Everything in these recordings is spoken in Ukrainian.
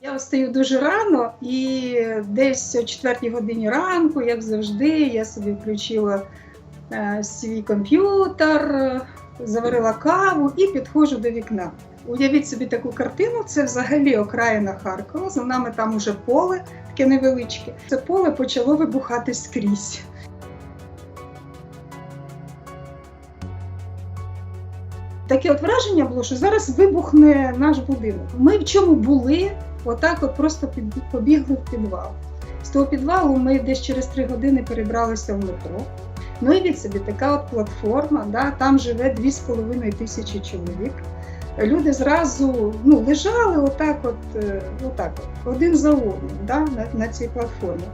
Я встаю дуже рано і десь о 4 годині ранку, як завжди, я собі включила е, свій комп'ютер, заварила каву і підходжу до вікна. Уявіть собі таку картину, це взагалі окраїна Харкова. За нами там уже поле, таке невеличке. Це поле почало вибухати скрізь. Таке от враження було, що зараз вибухне наш будинок. Ми в чому були, отак от просто під, побігли в підвал. З того підвалу ми десь через три години перебралися в метро. Ну і від собі така от платформа, да, там живе 2,5 тисячі чоловік. Люди зразу ну, лежали отак, от, е, отак от, один за одним да, на, на цій платформі.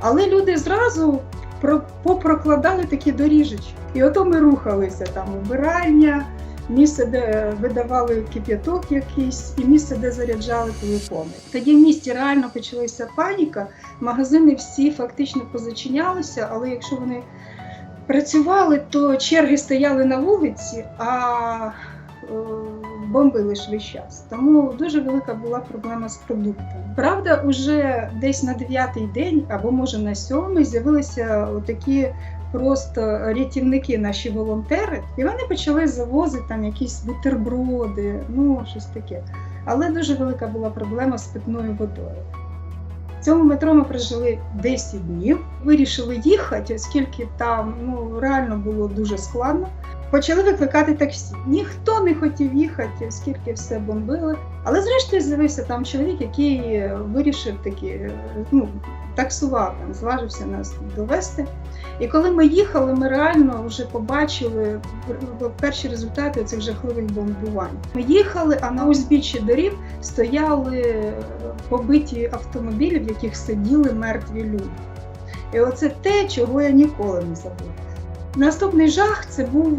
Але люди зразу про, попрокладали такі доріжечки. І ото ми рухалися там убирання, місце, де видавали кип'яток якийсь, і місце, де заряджали телефони. Тоді в місті реально почалася паніка. Магазини всі фактично позачинялися, але якщо вони працювали, то черги стояли на вулиці, а е, бомбили весь час. Тому дуже велика була проблема з продуктами. Правда, уже десь на дев'ятий день, або може на сьомий, з'явилися такі просто рятівники, наші волонтери, і вони почали завозити там якісь бутерброди, ну щось таке. Але дуже велика була проблема з питною водою. В цьому метро ми прожили 10 днів. Вирішили їхати, оскільки там ну реально було дуже складно. Почали викликати таксі. Ніхто не хотів їхати, оскільки все бомбили. Але зрештою з'явився там чоловік, який вирішив таки, ну, таксував там, зважився нас довести. І коли ми їхали, ми реально вже побачили перші результати цих жахливих бомбувань. Ми їхали, а на узбіччі доріг стояли побиті автомобілі, в яких сиділи мертві люди. І оце те, чого я ніколи не забуду. Наступний жах це був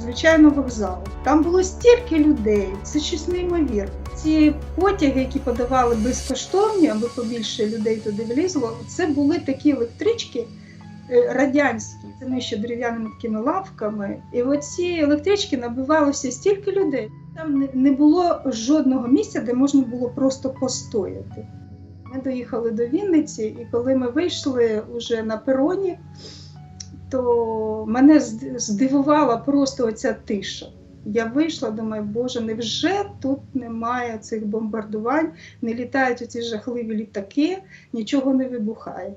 звичайно вокзал. Там було стільки людей, це щось неймовірне. Ці потяги, які подавали безкоштовні, аби побільше людей туди влізло, це були такі електрички е, радянські. Це ще дерев'яними такими лавками. І оці електрички набивалося стільки людей. Там не було жодного місця, де можна було просто постояти. Ми доїхали до Вінниці, і коли ми вийшли уже на пероні, то мене здивувала просто оця тиша. Я вийшла, думаю, боже, невже тут немає цих бомбардувань, не літають оці жахливі літаки, нічого не вибухає.